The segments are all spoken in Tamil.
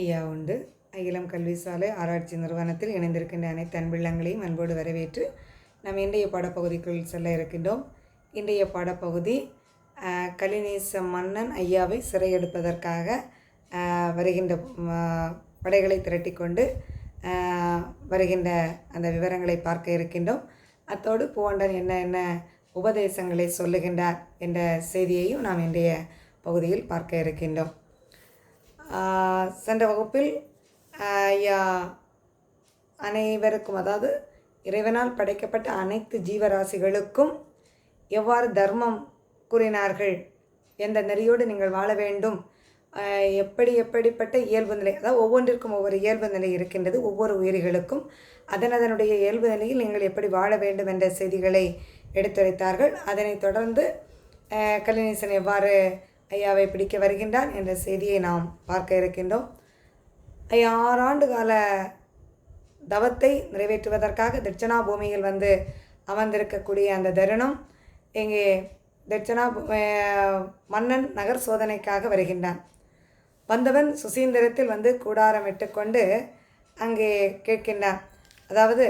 ஐயா உண்டு. அகிலம் கல்வி சாலை ஆராய்ச்சி நிறுவனத்தில் இணைந்திருக்கின்ற அனைத்து அன்பிள்ளங்களையும் அன்போடு வரவேற்று நாம் இன்றைய பாடப்பகுதிக்குள் செல்ல இருக்கின்றோம். இன்றைய பாடப்பகுதி கலிநேச மன்னன் ஐயாவை சிறையெடுப்பதற்காக வருகின்ற படைகளை திரட்டிக்கொண்டு வருகின்ற அந்த விவரங்களை பார்க்க இருக்கின்றோம். அத்தோடு பூவண்டன் என்ன என்ன உபதேசங்களை சொல்லுகின்றார் என்ற செய்தியையும் நாம் இன்றைய பகுதியில் பார்க்க இருக்கின்றோம். சென்ற வகுப்பில் ஐயா அனைவருக்கும் அதாவது இறைவனால் படைக்கப்பட்ட அனைத்து ஜீவராசிகளுக்கும் எவ்வாறு தர்மம் கூறினார்கள் எந்த நெறியோடு நீங்கள் வாழ வேண்டும். எப்படி எப்படிப்பட்ட இயல்பு நிலை அதாவது ஒவ்வொன்றிற்கும் ஒவ்வொரு இயல்பு நிலை இருக்கின்றது ஒவ்வொரு உயிரிகளுக்கும். அதன் அதனுடைய இயல்பு நிலையில் நீங்கள் எப்படி வாழ வேண்டும் என்ற செய்திகளை எடுத்துரைத்தார்கள். அதனைத் தொடர்ந்து கலிநேசன் எவ்வாறு ஐயாவை பிடிக்க வருகின்றார் என்ற செய்தியை நாம் பார்க்க இருக்கின்றோம். ஐயா ஆறாண்டு கால தவத்தை நிறைவேற்றுவதற்காக தட்சணா பூமியில் வந்து அமர்ந்திருக்கக்கூடிய அந்த தருணம் இங்கே தட்சணா மன்னன் நகர் சோதனைக்காக வருகின்றான். வந்தவன் சுசீந்திரத்தில் வந்து கூடாரம் இட்டுக்கொண்டு அங்கே கேட்கின்றான். அதாவது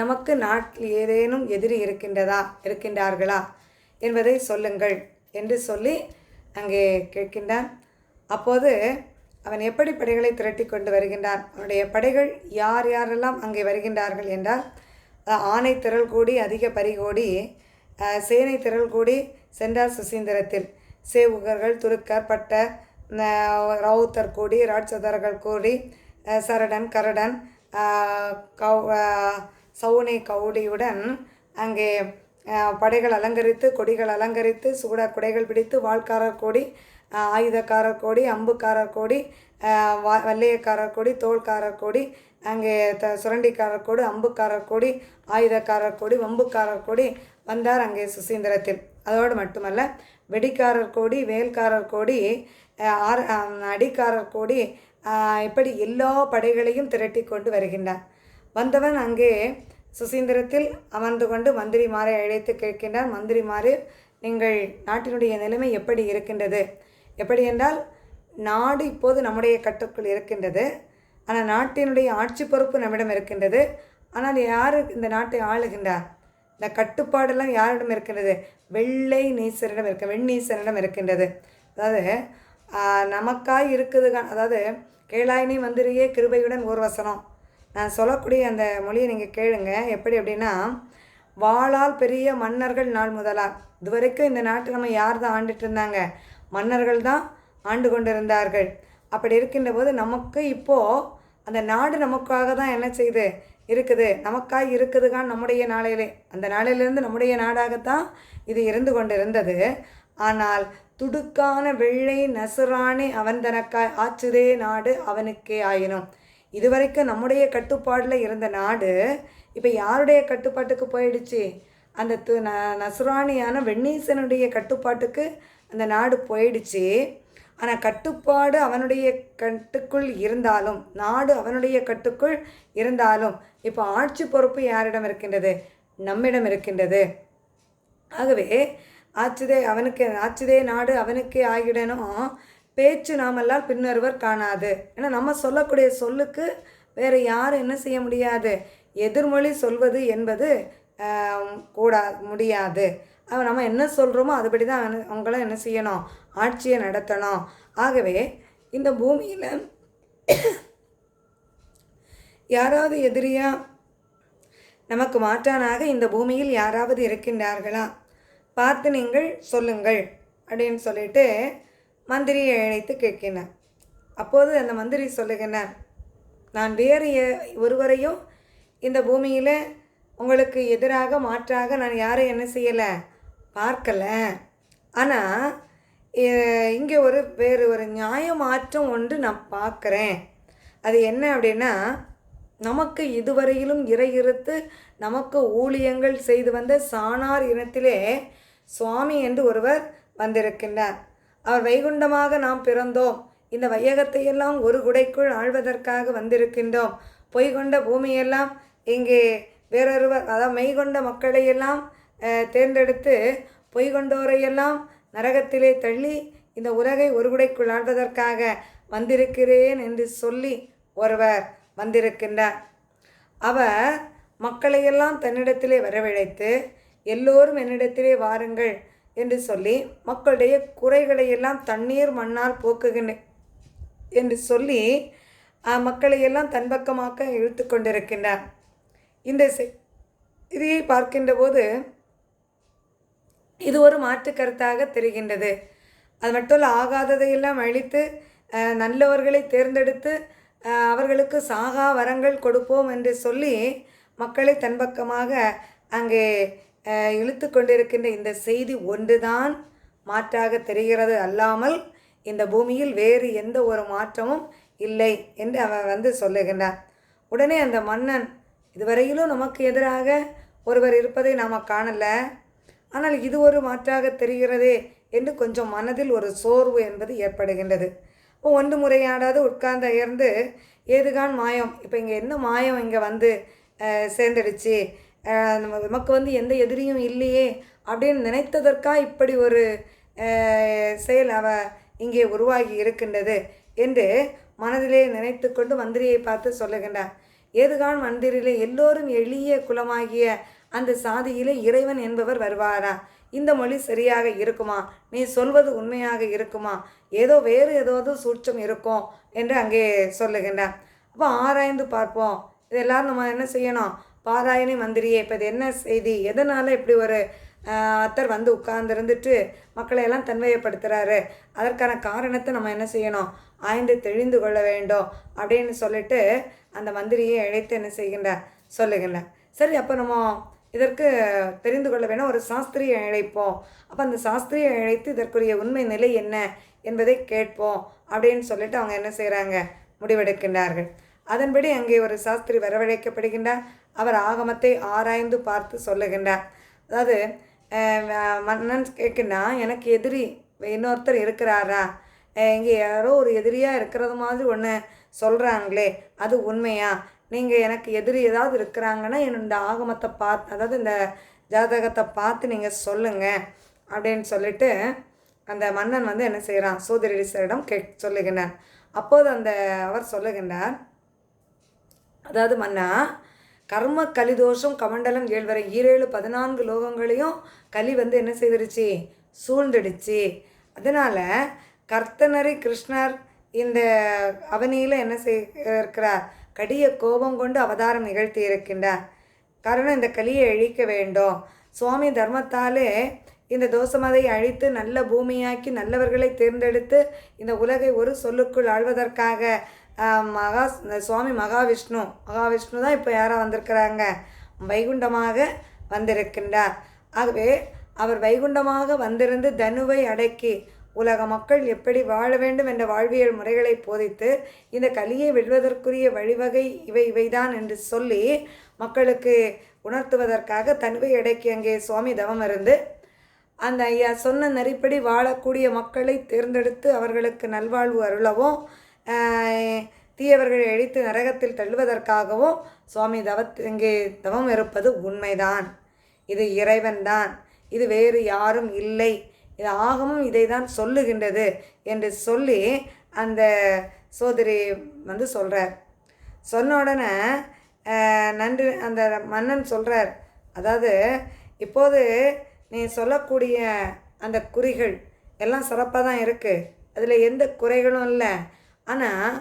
நமக்கு நாட்டில் ஏதேனும் எதிரி இருக்கின்றதா இருக்கின்றார்களா? என்பதை சொல்லுங்கள். என்று சொல்லி அங்கே கேட்கின்றான். அப்போது அவன் எப்படி படைகளை திரட்டி கொண்டு வருகின்றான்? அவனுடைய படைகள் யார் யாரெல்லாம் அங்கே வருகின்றார்கள் என்றால் ஆணை ஆனை திரள் கூடி அதிக பரிகோடி சேனை திரள் கூடி சென்றார் சுசீந்திரத்தில். சேவுகர்கள் துருக்கர் பட்டர் ரவுத்தர் கூடி ராட்சதர்கள் கூடி சரடன் கரடன் கௌ சவுனி கவுடியுடன் அங்கே படைகள் அலங்கரித்து கொடிகள் அலங்கரித்து சூட குடைகள் பிடித்து வாள்காரர் கோடி ஆயுதக்காரர் கோடி அம்புக்காரர் கோடி அஹ், வா- வல்லையக்காரர் கோடி தோள்காரர் கோடி அங்கே த சுரண்டிக்காரர் கோடி அம்புக்காரர் கோடி ஆயுதக்காரர் கோடி வம்புக்காரர் கோடி வந்தார் அங்கே சுசீந்திரத்தில். அதோடு மட்டுமல்ல வெடிக்காரர் கோடி வேல்காரர் கோடி ஆர் அடிக்காரர் கோடி இப்படி எல்லா படைகளையும் திரட்டி கொண்டு வருகின்றார். வந்தவன் அங்கே சுசீந்திரத்தில் அமர்ந்து கொண்டு மந்திரிமாரை அழைத்து கேட்கின்றார். மந்திரிமாறு நீங்கள் நாட்டினுடைய நிலைமை எப்படி இருக்கின்றது? எப்படி என்றால் நாடு இப்போது நம்முடைய கட்டுக்குள் இருக்கின்றது. ஆனால் நாட்டினுடைய ஆட்சி பொறுப்பு நம்மிடம் இருக்கின்றது. ஆனால் யார் இந்த நாட்டை ஆளுகின்றார்? இந்த கட்டுப்பாடெல்லாம் யாரிடம் இருக்கின்றது? வெள்ளை நீசரிடம் இருக்க வெண்ணீசரிடம் இருக்கின்றது. அதாவது நமக்காய் இருக்குது அதாவது கேளாயினி மந்திரியே கிருபையுடன் ஒரு வசனம் நான் சொல்லக்கூடிய அந்த மொழியை நீங்கள் கேளுங்க. எப்படி அப்படின்னா வாளால் பெரிய மன்னர்கள் நாள் முதலாக இதுவரைக்கும் இந்த நாட்டை நம்ம யார் தான் ஆண்டுட்டு இருந்தாங்க? மன்னர்கள் தான் ஆண்டு கொண்டிருந்தார்கள். அப்படி இருக்கின்ற போது நமக்கு இப்போது அந்த நாடு நமக்காக தான் என்ன செய்யுது இருக்குது. நமக்காக இருக்குதுதான் நம்முடைய நாளையிலே அந்த நாளிலிருந்து நம்முடைய நாடாகத்தான் இது இருந்து கொண்டிருந்தது. ஆனால் துடுக்கான வெள்ளை நசுராணி அவன் தனக்காய் ஆச்சுதே நாடு அவனுக்கே ஆயினும். இதுவரைக்கும் நம்முடைய கட்டுப்பாடில் இருந்த நாடு இப்போ யாருடைய கட்டுப்பாட்டுக்கு போயிடுச்சு? அந்த து ந நசுராணியான வெண்ணீசனுடைய கட்டுப்பாட்டுக்கு அந்த நாடு போயிடுச்சு. ஆனால் கட்டுப்பாடு அவனுடைய கட்டுக்குள் இருந்தாலும் நாடு அவனுடைய கட்டுக்குள் இருந்தாலும் இப்போ ஆட்சி பொறுப்பு யாரிடம் இருக்கின்றது? நம்மிடம் இருக்கின்றது. ஆகவே ஆச்சுதே அவனுக்கு ஆச்சுதே நாடு அவனுக்கே ஆகிடணும். பேச்சு நாமெல்லாம் பின்னொருவர் காணாது. ஏன்னா நம்ம சொல்லக்கூடிய சொல்லுக்கு வேறு யாரும் என்ன செய்ய முடியாது. எதிர்மொழி சொல்வது என்பது கூடா முடியாது. அவன் நம்ம என்ன சொல்கிறோமோ அதுபடி தான் அவனு- அவங்களும் என்ன செய்யணும்? ஆட்சியை நடத்தணும். ஆகவே இந்த பூமியில் யாராவது எதிரியா நமக்கு மாற்றானாக இந்த பூமியில் யாராவது இருக்கின்றார்களா? பார்த்து நீங்கள் சொல்லுங்கள். அப்படின்னு சொல்லிட்டு மந்திரியை அழைத்து கேட்கினார் அப்போது அந்த மந்திரி சொல்லுகின்றார் நான் வேறு ஒருவரையும் இந்த பூமியில் உங்களுக்கு எதிராக மாற்றாக நான் யாரும் என்ன செய்யலை? பார்க்கல. ஆனால் இங்கே ஒரு வேறு ஒரு நியாய மாற்றம் ஒன்று நான் பார்க்குறேன். அது என்ன அப்படின்னா நமக்கு இதுவரையிலும் இறை இருத்து நமக்கு ஊழியங்கள் செய்து வந்த சாணார் இனத்திலே சுவாமி என்று ஒருவர் வந்திருக்கின்றார். அவர் வைகுண்டமாக நாம் பிறந்தோம். இந்த வையகத்தையெல்லாம் ஒரு குடைக்குள் ஆழ்வதற்காக வந்திருக்கின்றோம். பொய்கொண்ட பூமியெல்லாம் இங்கே வேறொருவர் அதாவது மெய்கொண்ட மக்களையெல்லாம் தேர்ந்தெடுத்து பொய்கொண்டோரையெல்லாம் நரகத்திலே தள்ளி இந்த உலகை ஒரு குடைக்குள் ஆழ்வதற்காக வந்திருக்கிறேன் என்று சொல்லி ஒருவர் வந்திருக்கின்றார். அவர் மக்களையெல்லாம் தன்னிடத்திலே வரவழைத்து எல்லோரும் என்னிடத்திலே வாருங்கள். என்று சொல்லி மக்களுடைய குறைகளை எல்லாம் தண்ணீர் மண்ணால் போக்குகின்றேன் என்று சொல்லி மக்களையெல்லாம் தன்பக்கமாக இழுத்து கொண்டிருக்கின்றார். இந்த இதையை பார்க்கின்ற போது இது ஒரு மாற்று கருத்தாக தெரிகின்றது. அது மட்டும் இல்லை ஆகாததையெல்லாம் அழித்து நல்லவர்களை தேர்ந்தெடுத்து அவர்களுக்கு சாகா வரங்கள் கொடுப்போம் என்று சொல்லி மக்களை தன்பக்கமாக அங்கே இழுத்து கொண்டிருக்கின்ற இந்த செய்தி ஒன்றுதான் மாற்றாக தெரிகிறது அல்லாமல் இந்த பூமியில் வேறு எந்த ஒரு மாற்றமும் இல்லை என்று அவன் வந்து சொல்லுகின்றான் உடனே அந்த மன்னன் இதுவரையிலும் நமக்கு எதிராக ஒருவர் இருப்பதை நாம் காணலை. ஆனால் இது ஒரு மாற்றாக தெரிகிறதே என்று கொஞ்சம் மனதில் ஒரு சோர்வு என்பது ஏற்படுகின்றது. இப்போ ஒன்று முறையாடாது உட்கார்ந்து அயர்ந்து ஏதுகான் மாயம்? இப்போ இங்கே என்ன மாயம் இங்கே வந்து சேர்ந்துடுச்சு? நம்ம நமக்கு வந்து எந்த எதிரியும் இல்லையே அப்படின்னு நினைத்ததற்கா இப்படி ஒரு செயல் அவ இங்கே உருவாகி இருக்கின்றது என்று மனதிலே நினைத்து கொண்டு மந்திரியை பார்த்து சொல்லுகின்றார். ஏதுகான் மந்திரிலே எல்லோரும் எளிய குலமாகிய அந்த சாதியிலே இறைவன் என்பவர் வருவாரா? இந்த மொழி சரியாக இருக்குமா? நீ சொல்வது உண்மையாக இருக்குமா? ஏதோ வேறு ஏதாவது சூட்சம் இருக்கும் என்று அங்கே சொல்லுகின்றார். அப்போ ஆராய்ந்து பார்ப்போம். இது எல்லாரும் நம்ம என்ன செய்யணும்? பாராயணி மந்திரியே இப்போ இது என்ன செய்தி? எதனால் இப்படி ஒரு அத்தர் வந்து உட்கார்ந்துருந்துட்டு மக்களை எல்லாம் தன்மையப்படுத்துகிறாரு அதற்கான காரணத்தை நம்ம என்ன செய்யணும்? ஆய்ந்து தெளிந்து கொள்ள வேண்டும் அப்படின்னு சொல்லிட்டு அந்த மந்திரியை அழைத்து என்ன செய்கின்றார்? சொல்லுகின்றார். சரி அப்போ நம்ம இதற்கு தெரிந்து கொள்ள வேணும். ஒரு சாஸ்திரியை அழைப்போம். அப்போ அந்த சாஸ்திரியை அழைத்து இதற்குரிய உண்மை நிலை என்ன என்பதை கேட்போம் அப்படின்னு சொல்லிட்டு அவங்க என்ன செய்கிறாங்க முடிவெடுக்கின்றார்கள். அதன்படி அங்கே ஒரு சாஸ்திரி வரவழைக்கப்படுகின்றார். அவர் ஆகமத்தை ஆராய்ந்து பார்த்து சொல்லுகின்றார். அதாவது மன்னன் கேட்குன்னா எனக்கு எதிரி இன்னொருத்தர் இருக்கிறாரா? இங்கே யாரோ ஒரு எதிரியாக இருக்கிறது மாதிரி ஒன்று சொல்கிறாங்களே அது உண்மையா? நீங்கள் எனக்கு எதிரி ஏதாவது இருக்கிறாங்கன்னா இந்த ஆகமத்தை பார்த்து அதாவது இந்த ஜாதகத்தை பார்த்து நீங்கள் சொல்லுங்கள் அப்படின்னு சொல்லிட்டு அந்த மன்னன் வந்து என்ன செய்கிறான் சோதரிசரிடம் கே சொல்லுகின்றான். அப்போது அந்த அவர் சொல்லுகின்றார் அதாவது மன்னா கர்ம கலிதோஷம் கமண்டலம் ஏழ்வரை ஈரேழு பதினான்கு லோகங்களையும் கலி வந்து என்ன செய்திருச்சு சூழ்ந்துடுச்சு. அதனால் கர்த்தனரி கிருஷ்ணர் இந்த அவனியில் என்ன செய் இருக்கிறார் கடிய கோபம் கொண்டு அவதாரம் நிகழ்த்தி இருக்கின்றார். காரணம் இந்த கலியை அழிக்க வேண்டும். சுவாமி தர்மத்தாலே இந்த தோசமதை அழித்து நல்ல பூமியாக்கி நல்லவர்களை தேர்ந்தெடுத்து இந்த உலகை ஒரு சொல்லுக்குள் ஆழ்வதற்காக மகா சுவாமி மகாவிஷ்ணு. மகாவிஷ்ணு தான் இப்போ யாராக வந்திருக்கிறாங்க. வைகுண்டமாக வந்திருக்கின்றார். ஆகவே அவர் வைகுண்டமாக வந்திருந்து தனுவை அடக்கி உலக மக்கள் எப்படி வாழ வேண்டும் என்ற வாழ்வியல் முறைகளை போதித்து இந்த கலியை வெல்வதற்குரிய வழிவகை இவை இவைதான் என்று சொல்லி மக்களுக்கு உணர்த்துவதற்காக தனுவை அடக்கி அங்கே சுவாமி தவம் இருந்து அந்த ஐயா சொன்ன நெறிப்படி வாழக்கூடிய மக்களை தேர்ந்தெடுத்து அவர்களுக்கு நல்வாழ்வு அருளவும் தீயவர்களை அழித்து நரகத்தில் தள்ளுவதற்காகவும் சுவாமி தவத் இங்கே தவம் இருப்பது உண்மைதான். இது இறைவன்தான். இது வேறு யாரும் இல்லை. இது ஆகமும் இதை தான் சொல்லுகின்றது என்று சொல்லி அந்த சோதரி வந்து சொல்கிறார் சொன்ன உடனே நன்றி அந்த மன்னன் சொல்கிறார் அதாவது இப்போது நீ சொல்லக்கூடிய அந்த குறிகள் எல்லாம் சிறப்பாக தான் இருக்குது அதில் எந்த குறைகளும் இல்லை. ஆனால்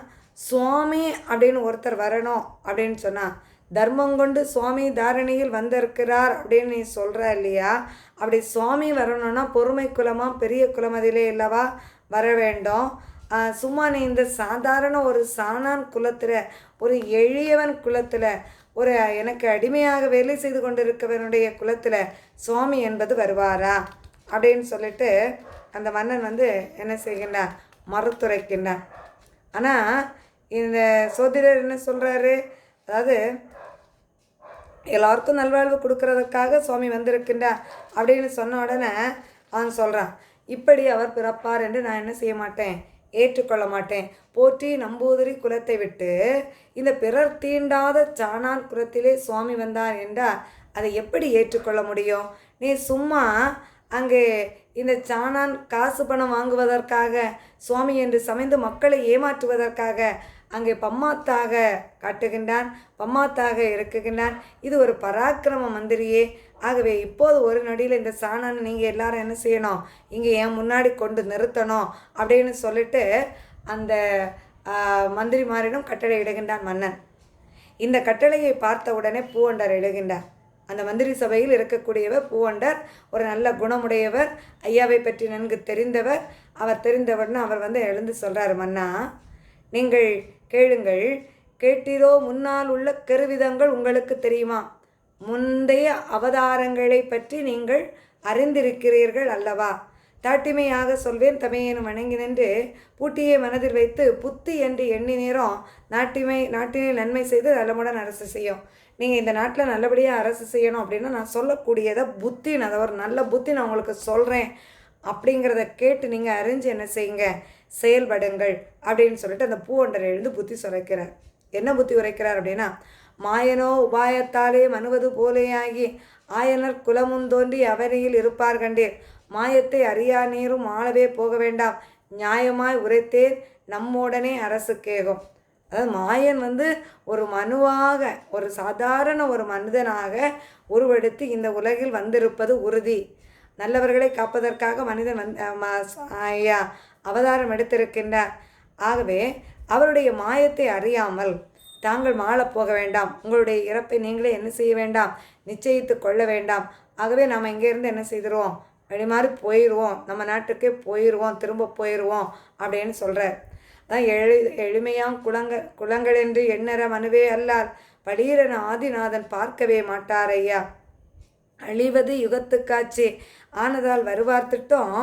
சுவாமி அப்படின்னு ஒருத்தர் வரணும் அப்படின்னு சொன்னால் தர்மம் கொண்டு சுவாமி தாரணியில் வந்திருக்கிறார் அப்படின்னு நீ சொல்கிற இல்லையா? அப்படி சுவாமி வரணும்னா பொறுமை குலமாக பெரிய குலம் அதிலே இல்லவா? வர வேண்டும். சும்மா நீ இந்த சாதாரண ஒரு சாணான் குலத்தில் ஒரு எளியவன் குலத்தில் ஒரு எனக்கு அடிமையாக வேலை செய்து கொண்டிருக்கவனுடைய குலத்தில் சுவாமி என்பது வருவாரா? அப்படின்னு சொல்லிட்டு அந்த மன்னன் வந்து என்ன செய்கின்றான் மறுத்துரைக்கின்றான் ஆனால் இந்த சோதிடர் என்ன சொல்கிறாரு அதாவது எல்லாருக்கும் நல்வாழ்வு கொடுக்கறதுக்காக சுவாமி வந்திருக்கின்றார் அப்படின்னு சொன்ன உடனே அவன் சொல்கிறான் இப்படி அவர் பிறப்பார் என்று நான் என்ன செய்ய மாட்டேன்? ஏற்றுக்கொள்ள மாட்டேன். போற்றி நம்பூதிரி குலத்தை விட்டு இந்த பிறர் தீண்டாத சாணான் குலத்திலே சுவாமி வந்தார் என்றால் அதை எப்படி ஏற்றுக்கொள்ள முடியும்? நீ சும்மா அங்கே இந்த சாணான் காசு பணம் வாங்குவதற்காக சுவாமி என்று சமைந்து மக்களை ஏமாற்றுவதற்காக அங்கே பம்மாத்தாக காட்டுகின்றான் பம்மாத்தாக இருக்குகின்றான் இது ஒரு பராக்கிரம மந்திரியே. ஆகவே இப்போது ஒரு நொடியில் இந்த சாணான் நீங்கள் எல்லாரும் என்ன செய்யணும்? இங்கே என் முன்னாடி கொண்டு நிறுத்தணும் அப்படின்னு சொல்லிட்டு அந்த மந்திரி மந்திரிமாரிடம் கட்டளை இடுகின்றான் மன்னன். இந்த கட்டளையை பார்த்த உடனே பூவண்டர் எழுகின்றார். அந்த மந்திரி சபையில் இருக்கக்கூடியவர் பூவண்டர் ஒரு நல்ல குணமுடையவர் ஐயாவை பற்றி நன்கு தெரிந்தவர். அவர் தெரிந்தவர்னு அவர் வந்து எழுந்து சொல்கிறார் மன்னா நீங்கள் கேளுங்கள். கேட்டீரோ முன்னால் உள்ள கருவிதங்கள் உங்களுக்கு தெரியுமா? முந்தைய அவதாரங்களை பற்றி நீங்கள் அறிந்திருக்கிறீர்கள் அல்லவா? தாட்டிமையாக சொல்வேன் தமையேனும் வணங்கி நின்று பூட்டியை மனதில் வைத்து புத்தி என்று எண்ணி நேரம் நாட்டிமை நாட்டினை நன்மை செய்து நலமுடன் அரசு செய்யும். நீங்கள் இந்த நாட்டில் நல்லபடியாக அரசு செய்யணும் அப்படின்னா நான் சொல்லக்கூடியதை புத்தி அதை ஒரு நல்ல புத்தி நான் உங்களுக்கு சொல்கிறேன் அப்படிங்கிறத கேட்டு நீங்கள் அறிஞ்சு என்ன செய்யுங்க? செயல்படுங்கள் அப்படின்னு சொல்லிட்டு அந்த பூவண்டர் எழுந்து புத்தி சுரைக்கிறார். என்ன புத்தி உரைக்கிறார் அப்படின்னா மாயனோ உபாயத்தாலே மனுவது போலேயாகி ஆயனர் குலமும் தோன்றி அவனியில் இருப்பார் கண்டீர். மாயத்தை அறியா நீரும் ஆளவே போக வேண்டாம். நியாயமாய் உரைத்தேன் நம்மோடனே அரசு கேகும். மாயன் வந்து ஒரு மனுவாக ஒரு சாதாரண ஒரு மனிதனாக உருவெடுத்து இந்த உலகில் வந்திருப்பது உறுதி. நல்லவர்களை காப்பதற்காக மனிதன் வந்து ஐயா அவதாரம் எடுத்திருக்கின்றார். ஆகவே அவருடைய மாயத்தை அறியாமல் தாங்கள் மாளப் போக வேண்டாம். உங்களுடைய இறப்பை நீங்களே என்ன செய்ய வேண்டாம்? நிச்சயித்து கொள்ள வேண்டாம். ஆகவே நாம் இங்கேருந்து என்ன செய்திருவோம்? வழிமாறி போயிடுவோம் நம்ம நாட்டுக்கே போயிடுவோம் திரும்ப போயிடுவோம் அப்படின்னு சொல்கிறார் அதான் எழு எளிமையாம் குளங்க குளங்கள் என்று எண்ணற மனுவே அல்லார். படீரன ஆதிநாதன் பார்க்கவே மாட்டார் ஐயா அழிவது யுகத்துக்காச்சு. ஆனதால் வருவார்த்திட்டும்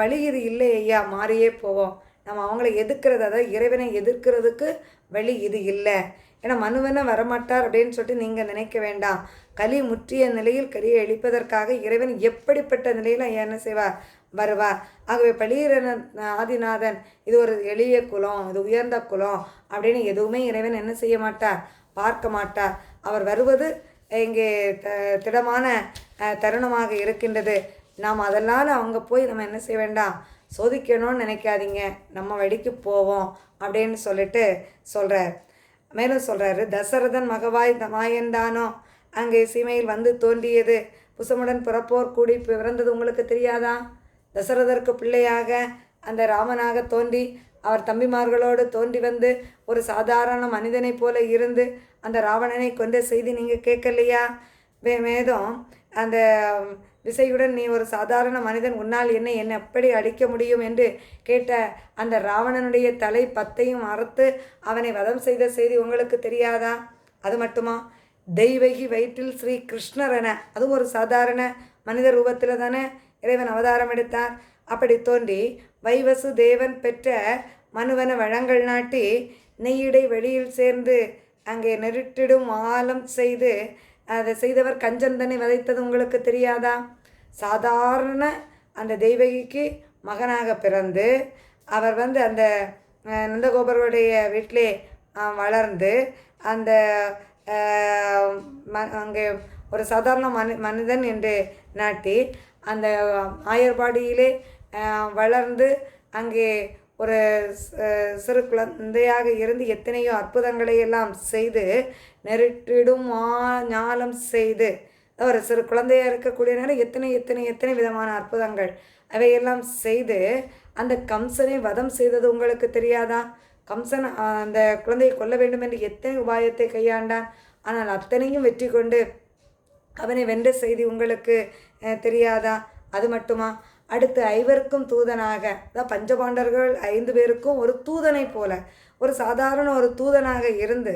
வழி இது இல்லை ஐயா மாறியே போவோம். நம்ம அவங்கள எதிர்க்கிறது அதாவது இறைவனை எதிர்க்கிறதுக்கு வழி இது இல்லை. ஏன்னா மனுவன வரமாட்டார் அப்படின்னு சொல்லிட்டு நீங்கள் நினைக்க வேண்டாம். களி முற்றிய நிலையில் கலியை எழிப்பதற்காக இறைவன் எப்படிப்பட்ட நிலையில் என்ன செய்வார்? வருவார். ஆகவே பளீரன ஆதிநாதன் இது ஒரு எளிய குலம் இது உயர்ந்த குலம் அப்படின்னு எதுவுமே இறைவன் என்ன செய்ய மாட்டார்? பார்க்க மாட்டார். அவர் வருவது இங்கே த திடமான தருணமாக இருக்கின்றது. நாம் அதெல்லாம் அவங்க போய் நம்ம என்ன செய்ய வேண்டாம்? சோதிக்கணும்னு நினைக்காதீங்க. நம்ம வெடிக்கு போவோம் அப்படின்னு சொல்லிட்டு சொல்கிறார் மேலும் சொல்கிறாரு தசரதன் மகவாய் த- மாயன்தானோ அங்கே சீமையில் வந்து தோன்றியது. புசமுடன் பிறப்போர் கூடி பிறந்தது உங்களுக்கு தெரியாதா? தசரதற்கு பிள்ளையாக அந்த ராமனாக தோன்றி அவர் தம்பிமார்களோடு தோன்றி வந்து ஒரு சாதாரண மனிதனைப் போல இருந்து அந்த ராவணனை கொண்ட செய்தி நீங்கள் கேட்கலையா? வே மேதம் அந்த விசையுடன் நீ ஒரு சாதாரண மனிதன் உன்னால் என்னை என்ன எப்படி அழிக்க முடியும் என்று கேட்ட அந்த ராவணனுடைய தலை பத்தையும் அறுத்து அவனை வதம் செய்த செய்தி உங்களுக்கு தெரியாதா? அது மட்டுமா? தெய்வகி வயிற்றில் ஸ்ரீ கிருஷ்ணர் என அதுவும் ஒரு சாதாரண மனித ரூபத்தில் தானே இறைவன் அவதாரம் எடுத்தார். அப்படி தோன்றி வைவசு தேவன் பெற்ற மனுவன வழங்கல் நாட்டி நெய்யிடை வெளியில் சேர்ந்து அங்கே நெருட்டிடும் ஆலம் செய்து அதை செய்தவர் கஞ்சந்தனை வதைத்தது உங்களுக்கு தெரியாதா? சாதாரண அந்த தெய்வகிக்கு மகனாக பிறந்து அவர் வந்து அந்த நந்தகோபருடைய வீட்டிலே வளர்ந்து அந்த ம- அங்கே ஒரு சாதாரண மனி மனிதன் என்று நாட்டி அந்த ஆயர்பாடியிலே வளர்ந்து அங்கே ஒரு சிறு குழந்தையாக இருந்து எத்தனையோ அற்புதங்களை எல்லாம் செய்து நெருட்டிடும் மா ஞாலம் செய்து ஒரு சிறு குழந்தையாக இருக்கக்கூடிய நேரம் எத்தனை எத்தனை எத்தனை விதமான அற்புதங்கள் அவையெல்லாம் செய்து அந்த கம்சனை வதம் செய்தது உங்களுக்கு தெரியாதா? கம்சன் அந்த குழந்தையை கொல்ல வேண்டும் என்று எத்தனை உபாயத்தை கையாண்டான்? ஆனால் அத்தனையும் வெற்றி கொண்டு அவனை வென்ற செய்தி உங்களுக்கு தெரியாதா? அது மட்டுமா? அடுத்து ஐவருக்கும் தூதனாக அதான் பஞ்சபாண்டர்கள் ஐந்து பேருக்கும் ஒரு தூதனை போல ஒரு சாதாரண ஒரு தூதனாக இருந்து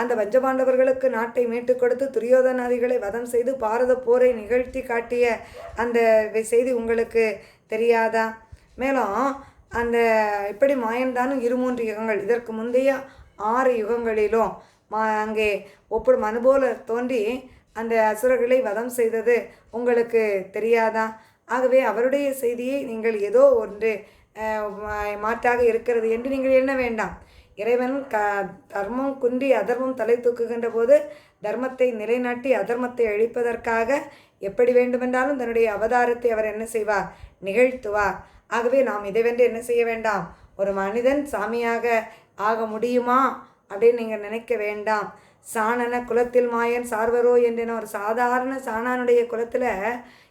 அந்த பஞ்சபாண்டவர்களுக்கு நாட்டை மீட்டுக் கொடுத்து துரியோதனாதிகளை வதம் செய்து பாரத போரை நிகழ்த்தி காட்டிய அந்த செய்தி உங்களுக்கு தெரியாதா? மேலும் அந்த இப்படி மாயன்தானும் இரு மூன்று யுகங்கள். இதற்கு முந்தைய ஆறு யுகங்களிலும் மா அங்கே ஒப்பிடும் மனு போல தோன்றி அந்த அசுரர்களை வதம் செய்தது உங்களுக்கு தெரியாதா? ஆகவே அவருடைய செய்தியை நீங்கள் ஏதோ ஒன்று மாற்றாக இருக்கிறது என்று நீங்கள் எண்ண வேண்டாம். இறைவன் க தர்மம் குன்றி அதர்மம் தலை தூக்குகின்ற போது தர்மத்தை நிலைநாட்டி அதர்மத்தை அழிப்பதற்காக எப்படி வேண்டுமென்றாலும் தன்னுடைய அவதாரத்தை அவர் என்ன செய்வார் நிகழ்த்துவார் ஆகவே நாம் இதை வென்று என்ன செய்ய வேண்டாம்? ஒரு மனிதன் சாமியாக ஆக முடியுமா? அப்படின்னு நீங்கள் நினைக்க வேண்டாம். சாணன குலத்தில் மாயன் சார்வரோ என்ற ஒரு சாதாரண சாணானுடைய குலத்தில்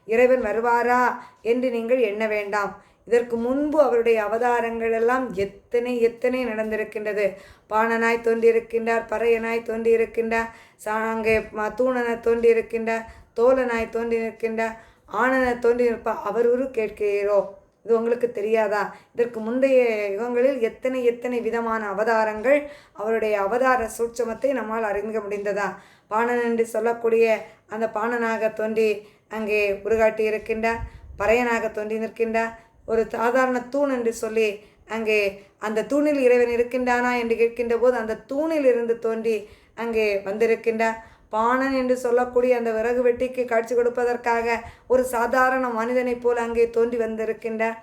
இறைவன் வருவாரா என்று நீங்கள் எண்ண வேண்டாம். இதற்கு முன்பு அவருடைய அவதாரங்கள் எல்லாம் எத்தனை எத்தனை நடந்திருக்கின்றது. பாணனாய் தோன்றியிருக்கின்றார் பறையனாய் தோன்றியிருக்கின்றார் சாங்கே ம- தூணனாய் தோன்றியிருக்கின்றார் தோழனாய் தோன்றியிருக்கின்றார் தோன்றி தோன்றியிருப்பார் அவர் உரு கேட்கிறோ இது உங்களுக்கு தெரியாதா? இதற்கு முந்தைய யுகங்களில் எத்தனை எத்தனை விதமான அவதாரங்கள் அவருடைய அவதார சூட்சமத்தை நம்மால் அறிந்து முடிந்ததா? பாணன் என்று சொல்லக்கூடிய அந்த பாணனாக தோன்றி அங்கே உருகாட்டி இருக்கின்றார் பறையனாக தோன்றி நிற்கின்றார் ஒரு சாதாரண தூண் என்று சொல்லி அங்கே அந்த தூணில் இறைவன் இருக்கின்றானா என்று கேட்கின்ற போது அந்த தூணில் இருந்து தோன்றி அங்கே வந்திருக்கின்றார். பாணன் என்று சொல்லக்கூடிய அந்த விறகு வெட்டிக்கு காட்சி கொடுப்பதற்காக ஒரு சாதாரண மனிதனைப் போல் அங்கே தோன்றி வந்திருக்கின்றார்.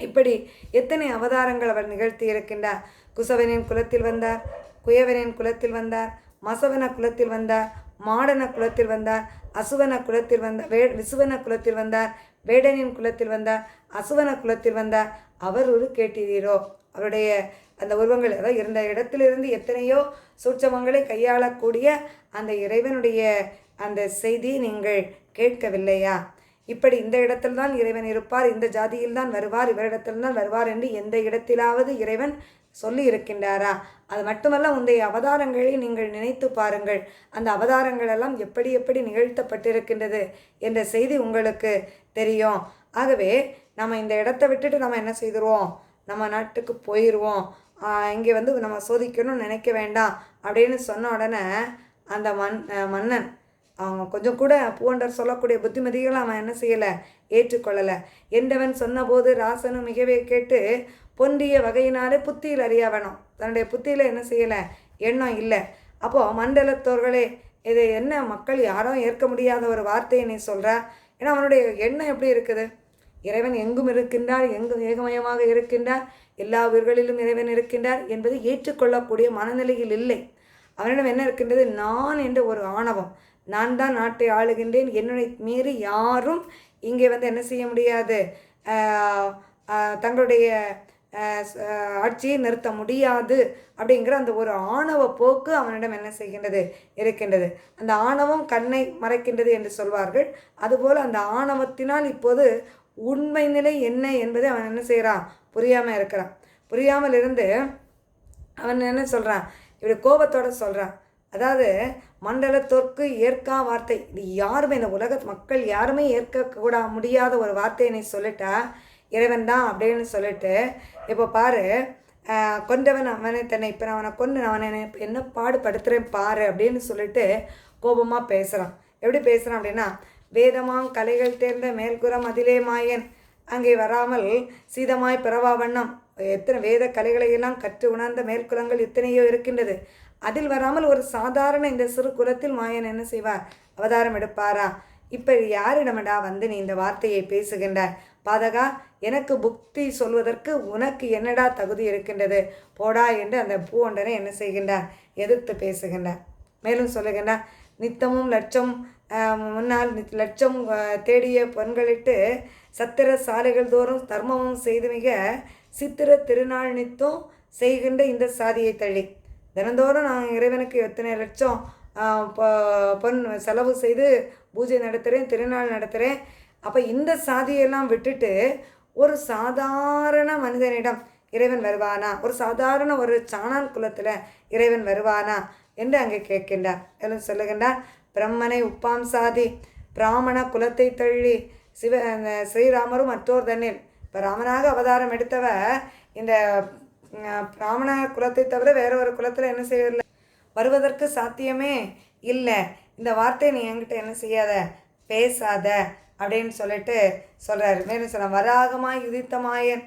இப்படி எத்தனை அவதாரங்கள் அவர் நிகழ்த்தி இருக்கின்றார். குசவனின் குலத்தில் வந்தார் குயவனின் குலத்தில் வந்தார் மசவன குலத்தில் வந்தார் மாடன குலத்தில் வந்தார் அசுவன குலத்தில் வந்தார் வே விசுவன குலத்தில் வந்தார் வேடனின் குலத்தில் வந்தார் அசுவன குலத்தில் வந்தார் அவர் ஒரு கேட்டீரோ அவருடைய அந்த உருவங்கள் அதாவது இருந்த இடத்திலிருந்து எத்தனையோ சூட்சமங்களை கையாளக்கூடிய அந்த இறைவனுடைய அந்த செய்தி நீங்கள் கேட்கவில்லையா? இப்படி இந்த இடத்தில்தான் இறைவன் இருப்பார் இந்த ஜாதியில்தான் வருவார் இவரிடத்தில்தான் வருவார் என்று எந்த இடத்திலாவது இறைவன் சொல்லி இருக்கின்றாரா அது மட்டுமல்ல உந்தைய அவதாரங்களை நீங்கள் நினைத்து பாருங்கள். அந்த அவதாரங்கள் எல்லாம் எப்படி எப்படி நிகழ்த்தப்பட்டிருக்கின்றது என்ற செய்தி உங்களுக்கு தெரியும். ஆகவே நம்ம இந்த இடத்த விட்டுட்டு நம்ம என்ன செய்திருவோம்? நம்ம நாட்டுக்கு போயிடுவோம் இங்கே வந்து நம்ம சோதிக்கணும்னு நினைக்க வேண்டாம் அப்படின்னு சொன்ன உடனே அந்த மன் மன்னன் அவங்க கொஞ்சம் கூட பூவண்டர் சொல்லக்கூடிய புத்திமதிகளை அவன் என்ன செய்யலை? ஏற்றுக்கொள்ளலை. என்றவன் சொன்னபோது ராசனும் மிகவே கேட்டு பொன்றிய வகையினாலே புத்தியில் அறியாவனம். தன்னுடைய புத்தியில் என்ன செய்யலை? எண்ணம் இல்லை. அப்போது மண்டலத்தோர்களே இது என்ன மக்கள் யாரும் ஏற்க முடியாத ஒரு வார்த்தையை நீ சொல்கிற ஏன்னா அவனுடைய எண்ணம் எப்படி இருக்குது? இறைவன் எங்கும் இருக்கின்றார் எங்கும் ஏகமயமாக இருக்கின்றார் எல்லா உயிர்களிலும் இறைவன் இருக்கின்றார் என்பது ஏற்றுக்கொள்ளக்கூடிய மனநிலையில் இல்லை. அவனிடம் என்ன இருக்கின்றது? நான் என்ற ஒரு ஆணவம். நான் தான் நாட்டை ஆளுகின்றேன். என்னுடைய மீறி யாரும் இங்கே வந்து என்ன செய்ய முடியாது? தங்களுடைய ஆட்சியை நிறுத்த முடியாது அப்படிங்கிற அந்த ஒரு ஆணவ போக்கு அவனிடம் என்ன செய்கின்றது? இருக்கின்றது. அந்த ஆணவம் கண்ணை மறைக்கின்றது என்று சொல்வார்கள். அதுபோல் அந்த ஆணவத்தினால் இப்போது உண்மை நிலை என்ன என்பதை அவன் என்ன செய்கிறான்? புரியாமல் இருக்கிறான். புரியாமல் இருந்து அவன் என்ன சொல்கிறான் இப்படி கோபத்தோட சொல்கிறான் அதாவது மண்டலத்தோர்க்கு ஏற்கா வார்த்தை. இது யாருமே இந்த உலக மக்கள் யாருமே ஏற்கக்கூட முடியாத ஒரு வார்த்தையை நீ சொல்லிட்டா இறைவன் தான் அப்படின்னு சொல்லிட்டு இப்போ பாரு கொண்டவன் அவனை தன்னை இப்போ நான் அவனை கொண்டு நான் அவனை என்ன- என்ன பாடுபடுத்துகிறேன் பாரு அப்படின்னு சொல்லிட்டு கோபமாக பேசுகிறான் எப்படி பேசுகிறான் அப்படின்னா வேதமாம் கலைகள் தேர்ந்த மேல்குறம் அதிலே மாயன். அங்கே வராமல் சீதமாய் பிறவா வண்ணம். எத்தனை வேத கலைகளை எல்லாம் கற்று உணர்ந்த மேற்குலங்கள் எத்தனையோ இருக்கின்றது. அதில் வராமல் ஒரு சாதாரண இந்த சிறு குலத்தில் மாயன் என்ன செய்வார்? அவதாரம் எடுப்பாரா? இப்போ யாரிடமடா வந்து நீ இந்த வார்த்தையை பேசுகின்றாய்? பாதகா எனக்கு புக்தி சொல்வதற்கு உனக்கு என்னடா தகுதி இருக்கின்றது? போடா என்று அந்த பூவண்டனை என்ன செய்கின்றார்? எதிர்த்து பேசுகின்றார். மேலும் சொல்லுகின்றார் நித்தமும் லட்சம் முன்னால் நித்- லட்சம் தேடிய பொன்களிட்டு சத்திர சாலைகள் தோறும் தர்மமும் செய்து மிக சித்திர திருநாள் நித்தம் செய்கின்ற இந்த சாதியை தள்ளி. தினந்தோறும் நான் இறைவனுக்கு எத்தனை லட்சம் பொன் செலவு செய்து பூஜை நடத்துகிறேன் திருநாள் நடத்துகிறேன் அப்போ இந்த சாதியெல்லாம் விட்டுட்டு ஒரு சாதாரண மனிதனிடம் இறைவன் வருவானா? ஒரு சாதாரண ஒரு சாணான் குலத்தில் இறைவன் வருவானா? என்று அங்கே கேட்கின்றார். எல்லாம் சொல்லுகின்றார் பிரம்மனை உப்பாம் சாதி பிராமண குலத்தை தள்ளி சிவ அந்த ஸ்ரீராமரும் மற்றோர் தன்னில். இப்போ ராமனாக அவதாரம் எடுத்தவ இந்த பிராமண குலத்தை தவிர வேற ஒரு குலத்தில் என்ன செய்யல வருவதற்கு சாத்தியமே இல்லை. இந்த வார்த்தையை நீ என்கிட்ட என்ன செய்யாத? பேசாத. அப்படின்னு சொல்லிட்டு சொல்கிறாரு மேலும் சொன்ன வராகமாய் யுதித்தமாயன்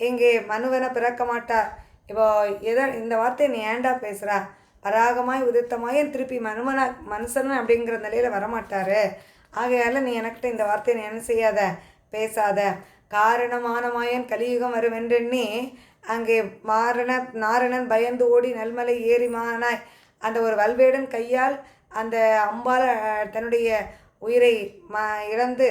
இங்கே மனுவனை பிறக்க மாட்டார் இப்போ எதை இந்த வார்த்தையை நீ ஏன்டா பேசுகிறா வராகமாய் உதித்தமாயன். திருப்பி மனுமன மனுஷன் அப்படிங்கிற நிலையில் வரமாட்டார். ஆகையால் நீ எனக்கிட்ட இந்த வார்த்தையை நீ என்ன செய்யாத? பேசாத. காரணமானமாயன். கலியுகம் வரும் அங்கே மாரண நாரணன் பயந்து ஓடி நல்மலை ஏறி மானாய் அந்த ஒரு வல்வேடன் கையால் அந்த அம்பால தன்னுடைய உயிரை ம இழந்து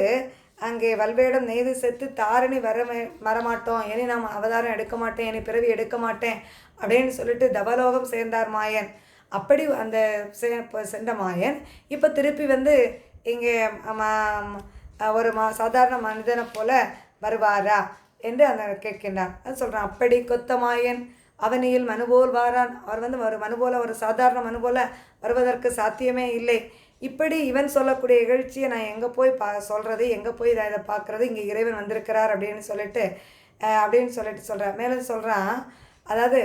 அங்கே வல்வேடம் நெய்து செத்து தாரணி வர வரமாட்டோம். இனி நாம் அவதாரம் எடுக்க மாட்டேன். இனி பிறவி எடுக்க மாட்டேன். அப்படின்னு சொல்லிட்டு தவலோகம் சேர்ந்தார் மாயன். அப்படி அந்த செ- சென்ற மாயன் இப்போ திருப்பி வந்து இங்கே ம- ஒரு மா சாதாரண மனிதனை போல வருவாரா என்று அந்த கேட்கின்றான். அது சொல்கிறான் அப்படி கொத்த மாயன் அவனியில் மனுபோல் வாரான். அவர் வந்து ஒரு மனுபோல ஒரு சாதாரண மனுபோல வருவதற்கு சாத்தியமே இல்லை. இப்படி இவன் சொல்லக்கூடிய இகழ்ச்சியை நான் எங்கே போய் பா சொல்கிறது எங்கே போய் இதை இதை பார்க்குறது இங்கே இறைவன் வந்திருக்கிறார் அப்படின்னு சொல்லிட்டு அப்படின்னு சொல்லிட்டு சொல்கிறான் மேலும் சொல்கிறான் அதாவது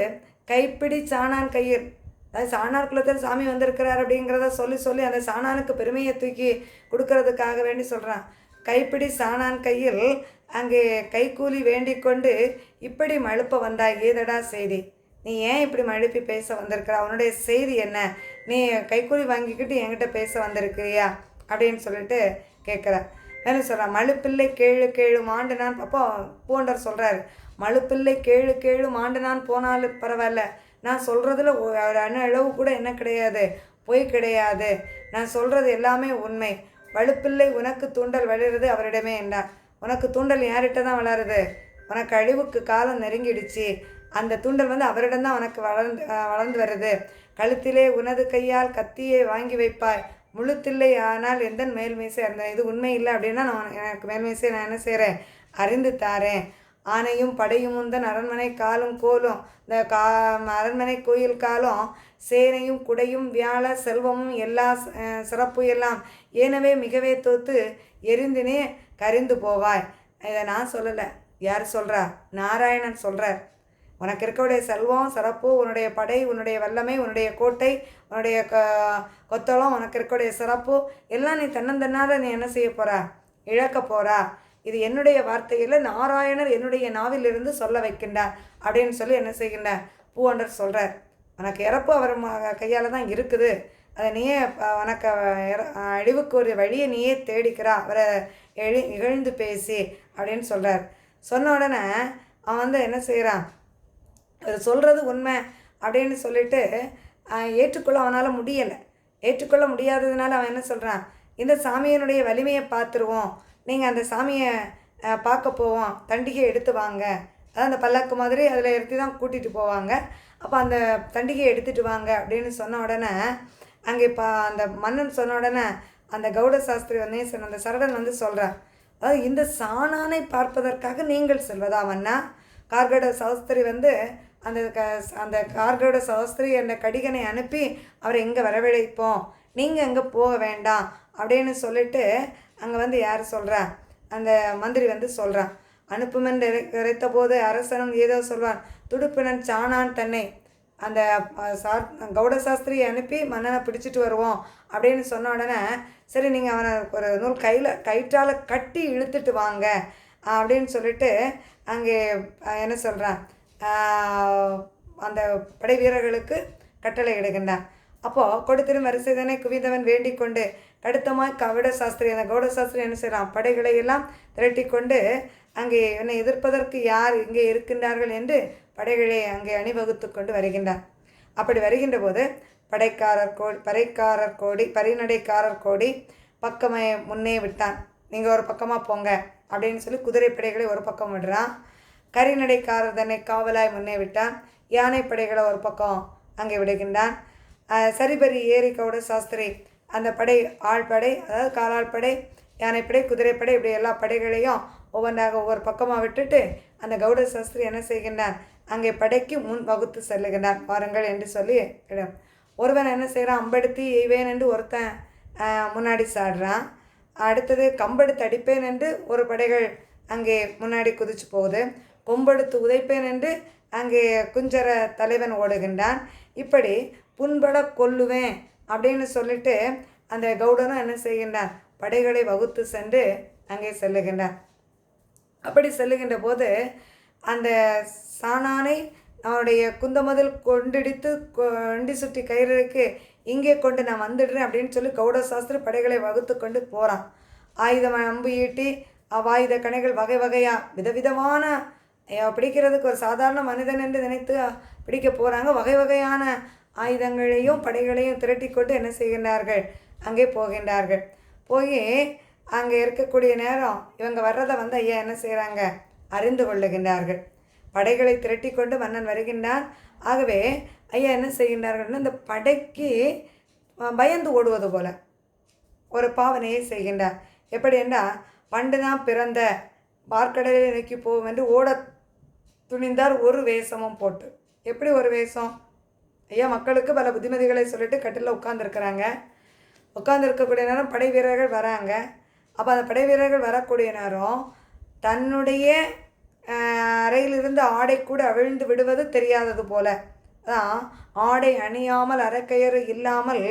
கைப்பிடி சாணான் கையில் அதாவது சாணார் குலத்தில் சாமி வந்திருக்கிறார் அப்படிங்கிறத சொல்லி சொல்லி அந்த சாணானுக்கு பெருமையை தூக்கி கொடுக்கறதுக்காக வேண்டி சொல்கிறான் கைப்பிடி சாணான் கையில் அங்கே கைக்கூலி வேண்டிக் கொண்டு இப்படி மழுப்ப வந்தாய் ஏதடா செய்தி? நீ ஏன் இப்படி மழுப்பி பேச வந்திருக்கிற? அவனுடைய செய்தி என்ன? நீ கைக்கூலி வாங்கிக்கிட்டு என்கிட்ட பேச வந்திருக்கிறியா? அப்படின்னு சொல்லிட்டு கேட்குற என்ன சொல்கிறான் மழுப்பிள்ளை கேழு கேழு மாண்டுனான். அப்போ பூண்டர் சொல்கிறாரு மழுப்பிள்ளை கேழு கேழு மாண்டுனான். போனாலும் பரவாயில்ல. நான் சொல்கிறதுல ஒரு அணு அளவு கூட என்ன கிடையாது. பொய் கிடையாது. நான் சொல்கிறது எல்லாமே உண்மை. வலுப்பிள்ளை உனக்கு தூண்டல் வளருது அவரிடமே என்றார். உனக்கு தூண்டல் யார்கிட்ட தான் வளருது? உனக்கு அழிவுக்கு காலம் நெருங்கிடுச்சு. அந்த தூண்டல் வந்து அவரிடம் தான் உனக்கு வளர்ந்து வளர்ந்து வருது. கழுத்திலே உனது கையால் கத்தியை வாங்கி வைப்பாய். முழுத்தில்லை ஆனால் எந்த மேல்மீசை அந்த இது உண்மை இல்லை அப்படின்னா நான் எனக்கு மேல்மீசை நான் என்ன செய்கிறேன் அறிந்து தாரேன். ஆனையும் படையும் உந்தன் அரண்மனை காலும் கோலும் இந்த கா அரண்மனை கோயில் காலும் சேனையும் குடையும் வியாழ செல்வமும் எல்லா சிறப்பு எல்லாம் ஏனவே மிகவே தோத்து எரிந்தினே கரிந்து போவாய். இதை நான் சொல்லலை. யார் சொல்கிறா நாராயணன் சொல்கிறார் உனக்கு இருக்கக்கூடிய செல்வம் சிறப்பு உன்னுடைய படை உன்னுடைய வல்லமை உன்னுடைய கோட்டை உன்னுடைய க கொத்தளம் உனக்கு இருக்கக்கூடிய சிறப்பு எல்லாம் நீ தன்னந்தன்னால நீ என்ன செய்ய போகிற இழக்க போகிறா இது என்னுடைய வார்த்தையில் நாராயணர் என்னுடைய நாவிலிருந்து சொல்ல வைக்கின்றார் அப்படின்னு சொல்லி என்ன செய்கின்றார்? பூவண்டர் சொல்கிறார் உனக்கு இறப்பு அவர் கையால் தான் இருக்குது. அதை நீயே உனக்கு அழிவுக்கு ஒரு வழியை நீயே தேடிக்கிறா. அவரை எழு இகழ்ந்து பேசி அப்படின்னு சொல்கிறார் சொன்ன உடனே அவன் வந்து என்ன செய்கிறான் அவர் சொல்கிறது உண்மை அப்படின்னு சொல்லிட்டு ஏற்றுக்கொள்ள அவனால் முடியலை. ஏற்றுக்கொள்ள முடியாததுனால அவன் என்ன சொல்கிறான் இந்த சாமியினுடைய வலிமையை பார்த்துருவோம். நீங்கள் அந்த சாமியை பார்க்க போவோம். தண்டிகை எடுத்து வாங்க. அதான் அந்த பல்லக்கு மாதிரி அதில் எடுத்து தான் கூட்டிகிட்டு போவாங்க. அப்போ அந்த தண்டிகையை எடுத்துகிட்டு வாங்க அப்படின்னு சொன்ன உடனே அங்கே இப்போ அந்த மன்னன் சொன்ன உடனே அந்த கௌட சாஸ்திரி வந்து சொன்ன அந்த சரடன் வந்து சொல்கிறான் அதாவது இந்த சாணானை பார்ப்பதற்காக நீங்கள் செல்வதா மன்னா? கார்கட சாஸ்திரி வந்து அந்த க அந்த கார்கட சாஸ்திரி என்ற கடிகனை அனுப்பி அவரை இங்கே வரவழைப்போம்? நீங்கள் அங்கே போக வேண்டாம். அப்படின்னு சொல்லிட்டு அங்கே வந்து யார் சொல்கிறா அந்த மந்திரி வந்து சொல்கிறான் அனுப்புமென்று இறைத்த போது அரசனும் ஏதோ சொல்வான் துடுப்பினன் சாணான் தன்னை. அந்த அஹ், சார் கௌட சாஸ்திரியை அனுப்பி மன்னனை பிடிச்சிட்டு வருவோம். அப்படின்னு சொன்ன உடனே சரி நீங்கள் அவனை ஒரு நூல் கையில் கயிற்றால் கட்டி இழுத்துட்டு வாங்க. அப்படின்னு சொல்லிட்டு அங்கே என்ன சொல்கிறான் அந்த படை வீரர்களுக்கு கட்டளை இடுகின்றான் அப்போது கொடுத்திரும் வரிசைதனை குவிந்தவன் வேண்டிக் கொண்டு கடுத்தமாய் கவிட சாஸ்திரி அந்த கௌட சாஸ்திரி என்ன செய்கிறான்? படைகளை எல்லாம் திரட்டி கொண்டு அங்கே என்னை எதிர்ப்பதற்கு யார் இங்கே இருக்கின்றார்கள் என்று படைகளை அங்கே அணிவகுத்து கொண்டு வருகின்றார். அப்படி வருகின்ற போது படைக்காரர் கோடி பறைக்காரர் கோடி பரிநடைக்காரர் கோடி பக்கமே முன்னே விட்டான். நீங்கள் ஒரு பக்கமாக போங்க அப்படின்னு சொல்லி குதிரை படைகளை ஒரு பக்கம் விடுறான். கரிநடைக்காரர் தன்னை காவலாய் முன்னே விட்டான். யானை படைகளை ஒரு பக்கம் அங்கே விடுகின்றான். சரிபரி ஏரி சாஸ்திரி அந்த படை ஆழ்படை அதாவது காலால் படை யானைப்படை குதிரைப்படை இப்படி எல்லா படைகளையும் ஒவ்வொன்றாக ஒவ்வொரு பக்கமாக விட்டுட்டு அந்த கௌட சாஸ்திரி என்ன செய்கின்றான்? அங்கே படைக்கு முன் வகுத்து செல்லுகின்றான். வாருங்கள் என்று சொல்லி இடம். ஒருவன் என்ன செய்கிறான் அம்படுத்தி எய்வேன் என்று ஒருத்தன் முன்னாடி சாடுறான். அடுத்தது கம்பெடுத்து அடிப்பேன் என்று ஒரு படைகள் அங்கே முன்னாடி குதிச்சு போகுது. கொம்பெடுத்து உதைப்பேன் என்று அங்கே குஞ்சர தலைவன் ஓடுகின்றான். இப்படி புண்பட கொல்லுவேன் அப்படின்னு சொல்லிட்டு அந்த கவுடனும் என்ன செய்கின்றான் படைகளை வகுத்து சென்று அங்கே செல்லுகின்றான் அப்படி செல்லுகின்ற போது அந்த சாணானை அவனுடைய குந்தமதில் கொண்டிடித்து கொண்டி சுற்றி கயிறுக்கு இங்கே கொண்டு நான் வந்துடுறேன் அப்படின்னு சொல்லி கௌட சாஸ்திரி படைகளை வகுத்து கொண்டு போகிறான் ஆயுதம் அம்பு ஈட்டி அவ்வாயுத கணைகள் வகை வகையாக விதவிதமான பிடிக்கிறதுக்கு ஒரு சாதாரண மனிதன் என்று நினைத்து பிடிக்க போகிறாங்க வகை வகையான ஆயுதங்களையும் படைகளையும் திரட்டி கொண்டு என்ன செய்கின்றார்கள்? அங்கே போகின்றார்கள். போய் அங்கே இருக்கக்கூடிய நேரம் இவங்க வர்றதை வந்து ஐயா என்ன செய்கிறாங்க அறிந்து கொள்ளுகின்றார்கள். படைகளை திரட்டி கொண்டு மன்னன் வருகின்றான். ஆகவே ஐயா என்ன செய்கின்றார்கள்னு இந்த படைக்கு பயந்து ஓடுவது போல ஒரு பாவனையை செய்கின்றார். எப்படி என்றால் பண்டுதான் பிறந்த பார்க்கடலை நோக்கி போவோம் என்று ஓட துணிந்தார் ஒரு வேஷமும் போட்டு. எப்படி ஒரு வேஷம்? ஐயா மக்களுக்கு பல புத்திமதிகளை சொல்லிட்டு கட்டிலில் உட்காந்துருக்குறாங்க உட்காந்துருக்கக்கூடிய நேரம் படை வீரர்கள் வராங்க. அப்போ அந்த படை வீரர்கள் வரக்கூடிய நேரம் தன்னுடைய அறையிலிருந்து ஆடை கூட அவிழ்ந்து விடுவது தெரியாதது போல. அதான் ஆடை அணியாமல் அரைக்கயிறு இல்லாமல்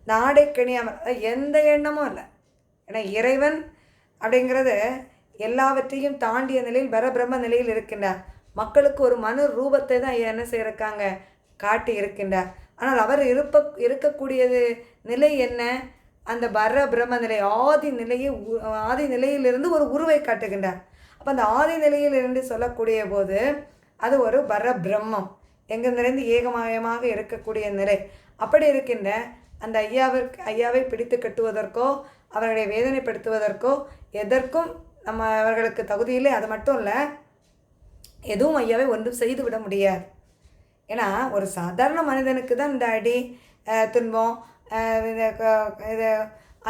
இந்த ஆடை கணியாமல் அதான் எந்த எண்ணமும் இல்லை. ஏன்னா இறைவன் அப்படிங்கிறது எல்லாவற்றையும் தாண்டிய நிலையில் பரபிரம்ம நிலையில் இருக்கின்றார். மக்களுக்கு ஒரு மனு ரூபத்தை தான் ஐயா என்ன செய்யறக்காங்க காட்டி இருக்கின்றார். ஆனால் அவர் இருப்ப இருக்கக்கூடியது நிலை என்ன? அந்த பர பிரம்ம நிலை ஆதி நிலையை உ- ஆதி நிலையிலிருந்து ஒரு உருவை காட்டுகின்றார். அப்போ அந்த ஆதி நிலையிலிருந்து சொல்லக்கூடிய போது அது ஒரு பர பிரம்மம். எங்கிருந்து ஏகமயமாக இருக்கக்கூடிய நிலை. அப்படி இருக்கின்ற அந்த ஐயாவிற்கு ஐயாவை பிடித்து கட்டுவதற்கோ அவர்களை வேதனைப்படுத்துவதற்கோ எதற்கும் நம்ம அவர்களுக்கு தகுதியில்லை அது மட்டும் இல்லை எதுவும் ஐயாவை ஒன்றும் செய்து விட முடியாது. ஏன்னா ஒரு சாதாரண மனிதனுக்கு தான் இந்த அடி துன்பம் இது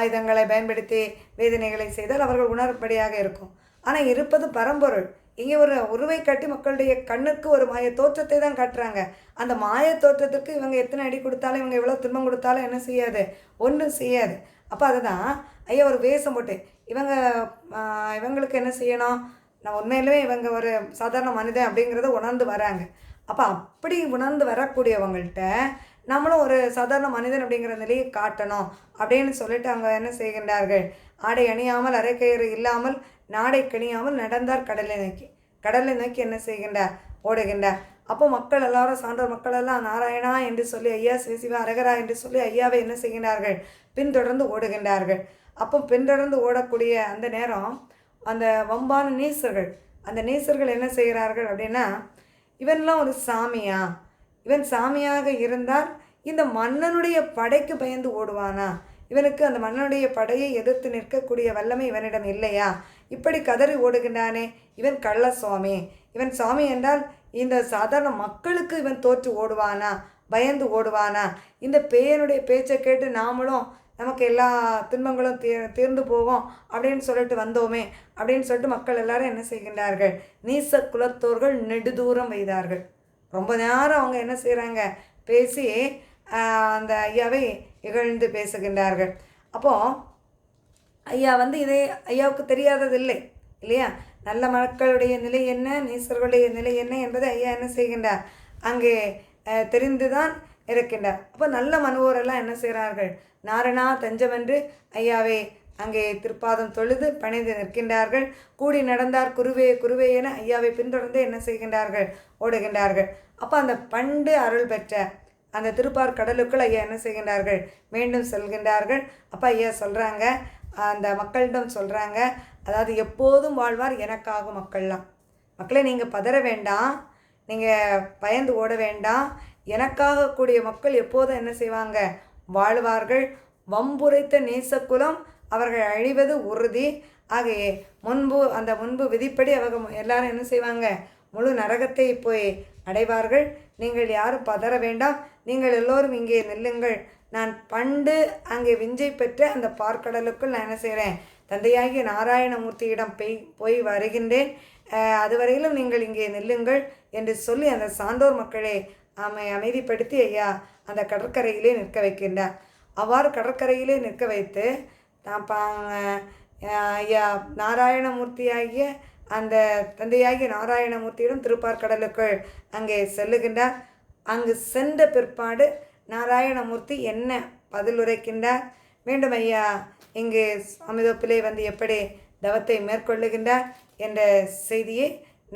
ஆயுதங்களை பயன்படுத்தி வேதனைகளை செய்தால் அவர்கள் உணர்படியாக இருக்கும். ஆனால் இருப்பது பரம்பொருள். இங்கே ஒரு உருவை காட்டி மக்களுடைய கண்ணுக்கு ஒரு மாய தோற்றத்தை தான் காட்டுறாங்க. அந்த மாய தோற்றத்துக்கு இவங்க எத்தனை அடி கொடுத்தாலும் இவங்க எவ்வளோ துன்பம் கொடுத்தாலும் என்ன செய்யாது? ஒன்றும் செய்யாது. அப்போ அதுதான் ஐயா ஒரு வேஷம் போட்டு இவங்க இவங்களுக்கு என்ன செய்யணும்? நான் உண்மையிலுமே இவங்க ஒரு சாதாரண மனிதன் அப்படிங்கிறத உணர்ந்து வராங்க. அப்போ அப்படி உணர்ந்து வரக்கூடியவங்கள்ட்ட நம்மளும் ஒரு சாதாரண மனிதன் அப்படிங்கிற நிலையை காட்டணும் அப்படின்னு சொல்லிட்டு அவங்க என்ன செய்கின்றார்கள்? ஆடை அணியாமல் அரைக்கயிறு இல்லாமல் நாடை கணியாமல் நடந்தார் கடலை நோக்கி. கடலை நோக்கி என்ன செய்கின்றார்? ஓடுகின்றார். அப்போ மக்கள் எல்லாரும் சான்ற மக்கள் எல்லாம் நாராயணா என்று சொல்லி ஐயா சிவசிவா அரகரா என்று சொல்லி ஐயாவை என்ன செய்கின்றார்கள்? பின்தொடர்ந்து ஓடுகின்றார்கள். அப்போ பின்தொடர்ந்து ஓடக்கூடிய அந்த நேரம் அந்த வம்பான நேசர்கள் அந்த நேசர்கள் என்ன செய்கிறார்கள் அப்படின்னா இவன்லாம் ஒரு சாமியா? இவன் சாமியாக இருந்தால் இந்த மன்னனுடைய படைக்கு பயந்து ஓடுவானா? இவனுக்கு அந்த மன்னனுடைய படையை எதிர்த்து நிற்கக்கூடிய வல்லமை இவனிடம் இல்லையா? இப்படி கதறி ஓடுகின்றானே இவன் கள்ள சுவாமி இவன் சுவாமி என்றால் இந்த சாதாரண மக்களுக்கு இவன் தோற்று ஓடுவானா? பயந்து ஓடுவானா? இந்த பேயனுடைய பேச்சை கேட்டு நாமளும் நமக்கு எல்லா துன்பங்களும் தீ தீர்ந்து போவோம் அப்படின்னு சொல்லிட்டு வந்தோமே அப்படின்னு சொல்லிட்டு மக்கள் எல்லாரும் என்ன செய்கின்றார்கள்? நீச குலத்தோர்கள் நெடுதூரம் வைத்தார்கள் ரொம்ப நேரம் அவங்க என்ன செய்கிறாங்க பேசி அந்த ஐயாவை இகழ்ந்து பேசுகின்றார்கள். அப்போது ஐயா வந்து இதே ஐயாவுக்கு தெரியாதது இல்லை இல்லையா? நல்ல மக்களுடைய நிலை என்ன? நீசர்களுடைய நிலை என்ன என்பதை ஐயா என்ன செய்கின்றார்? அங்கே தெரிந்துதான் இருக்கின்றார் அப்போ நல்ல மனுவோரெல்லாம் என்ன செய்கிறார்கள்? நாரணா தஞ்சமென்று ஐயாவே அங்கே திருப்பாதம் தொழுது பணிந்து நிற்கின்றார்கள். கூடி நடந்தார் குருவே குருவே என ஐயாவை பின்தொடர்ந்து என்ன செய்கின்றார்கள்? ஓடுகின்றார்கள். அப்போ அந்த பண்டு அருள் பெற்ற அந்த திருப்பார் கடலுக்குள் ஐயா என்ன செய்கின்றார்கள்? மீண்டும் செல்கின்றார்கள். அப்போ ஐயா சொல்கிறாங்க அந்த மக்களிடம் சொல்கிறாங்க அதாவது எப்போதும் வாழ்வார் எனக்காகும் மக்கள்லாம். மக்களை நீங்கள் பதற வேண்டாம். நீங்கள் பயந்து ஓட வேண்டாம். எனக்காக கூடிய மக்கள் எப்போதும் என்ன செய்வாங்க? வாழ்வார்கள். வம்புரைத்த நேசக்குலம் அவர்கள் அழிவது உறுதி. ஆகையே முன்பு அந்த முன்பு விதிப்படி அவங்க எல்லாரும் என்ன செய்வாங்க? முழு நரகத்தை போய் அடைவார்கள். நீங்கள் யாரும் பதற வேண்டாம். நீங்கள் எல்லோரும் இங்கே நில்லுங்கள். நான் பண்டு அங்கே விஞ்சை பெற்ற அந்த பார்க்கடலுக்குள் நான் என்ன செய்கிறேன் தந்தையாகிய நாராயணமூர்த்தியிடம் போய் போய் வருகின்றேன். அதுவரையிலும் நீங்கள் இங்கே நில்லுங்கள் என்று சொல்லி அந்த சான்றோர் மக்களே அமை அமைதிப்படுத்தி ஐயா அந்த கடற்கரையிலே நிற்க வைக்கின்றார். அவ்வாறு கடற்கரையிலே நிற்க வைத்து தான் பா ஐயா நாராயணமூர்த்தியாகிய அந்த தந்தையாகிய நாராயணமூர்த்தியிடம் திருப்பார்கடலுக்குள் அங்கே செல்லுகின்றார். அங்கு சென்ற பிற்பாடு நாராயணமூர்த்தி என்ன பதில் உரைக்கின்றார்? மீண்டும் ஐயா இங்கு அமிதப்பிலே வந்து எப்படி தவத்தை மேற்கொள்ளுகின்றார்? என்ற செய்தியை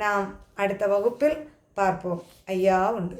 நாம் அடுத்த வகுப்பில் பார்ப்போம். ஐயா உண்டு.